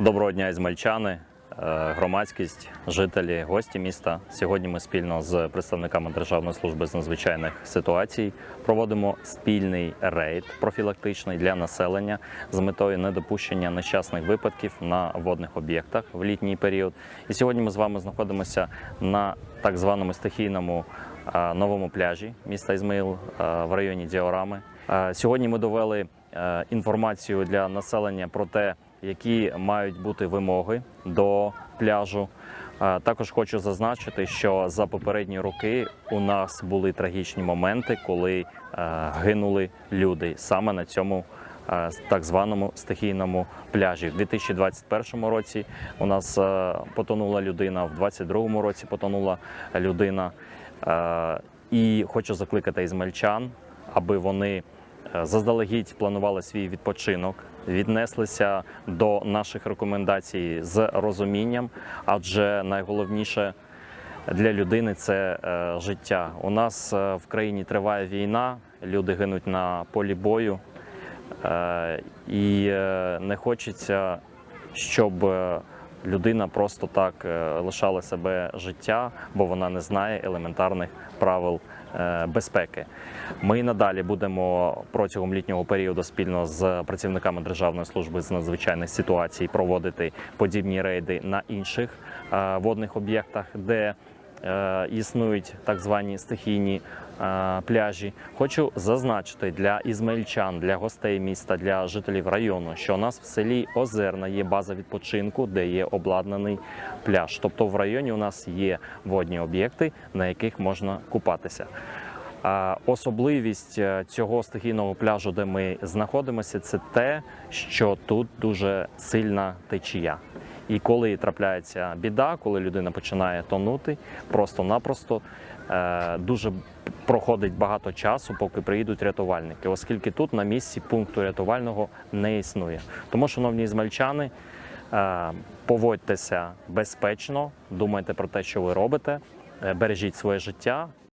Доброго дня, ізмельчани, е, громадськість, жителі, гості міста. Сьогодні ми спільно з представниками Державної служби з надзвичайних ситуацій проводимо спільний рейд профілактичний для населення з метою недопущення нещасних випадків на водних об'єктах в літній період. І сьогодні ми з вами знаходимося на так званому стихійному е, новому пляжі міста Ізмаїл е, в районі Діорами. Сьогодні ми довели інформацію для населення про те, які мають бути вимоги до пляжу. Також хочу зазначити, що за попередні роки у нас були трагічні моменти, коли е, гинули люди саме на цьому е, так званому стихійному пляжі. В 2021 році у нас е, потонула людина, в 2022 році потонула людина. І хочу закликати ізмельчан, аби вони заздалегідь планували свій відпочинок, віднеслися до наших рекомендацій з розумінням, адже найголовніше для людини це е, життя. У нас е, в країні триває війна, люди гинуть на полі бою, е, і не хочеться, щоб людина просто так е, лишала себе життя, бо вона не знає елементарних правил е, безпеки. Ми надалі будемо протягом літнього періоду спільно з працівниками Державної служби з надзвичайних ситуацій проводити подібні рейди на інших е, водних об'єктах, де існують так звані стихійні е, пляжі. Хочу зазначити для ізмаїльчан, для гостей міста, для жителів району, що у нас в селі Озерна є база відпочинку, де є обладнаний пляж. Тобто в районі у нас є водні об'єкти, на яких можна купатися. Особливість е, цього стихійного пляжу, де ми знаходимося, це те, що тут дуже сильна течія. І коли трапляється біда, коли людина починає тонути, просто-напросто е, дуже проходить багато часу, поки приїдуть рятувальники, оскільки тут на місці пункту рятувального не існує. Тому, шановні ізмальчани, е, поводьтеся безпечно, думайте про те, що ви робите, бережіть своє життя